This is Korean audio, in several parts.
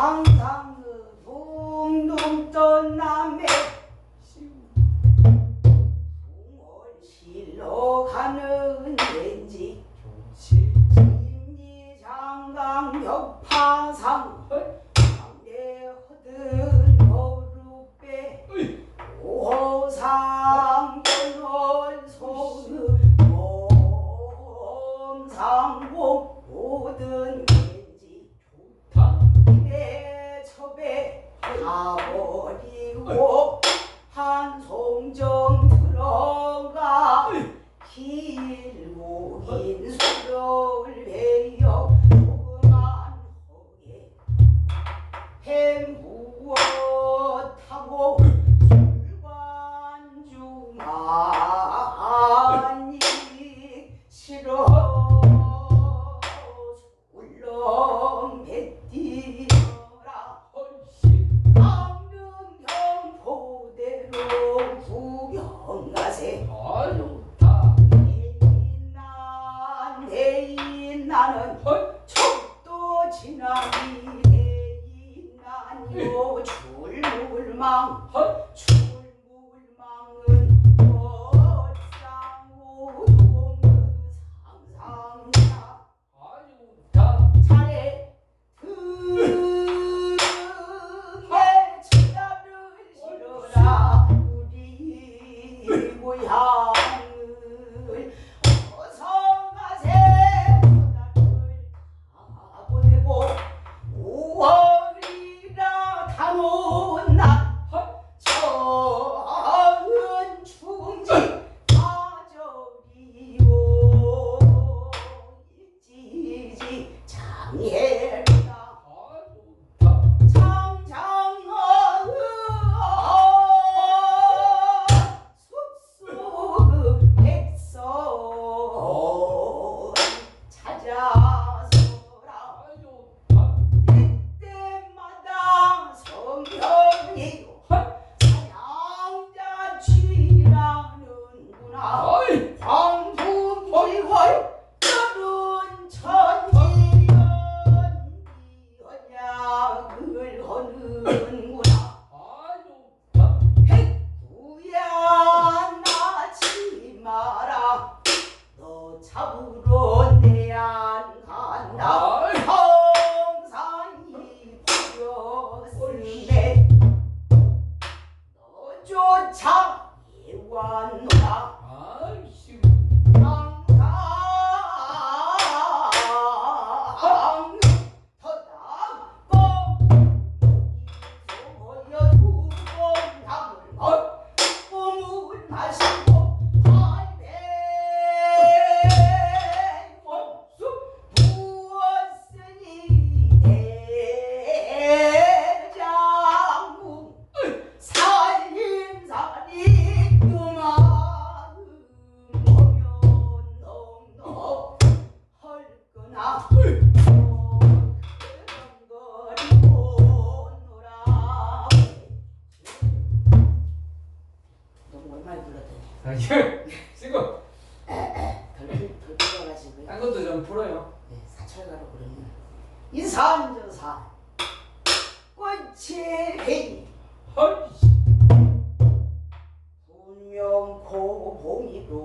항상 그 동동 떠남에 동원실로 가는 왠지 진리 장강 옆파상 我的我。 아니요. 지금. 한 것도 좀 풀어요. 네, 사철가로 그러네. 인산전사 꽃이 헐. 분명 고봉이로나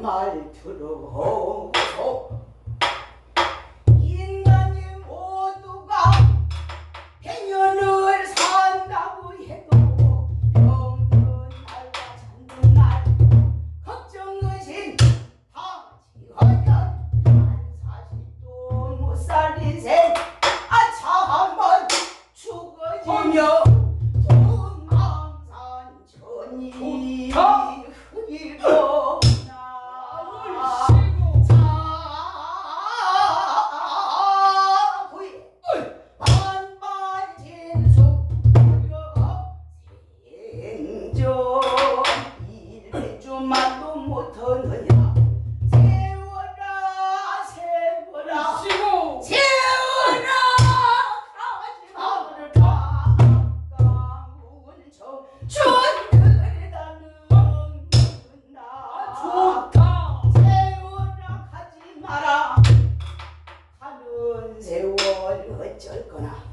night to go home. 짧거나.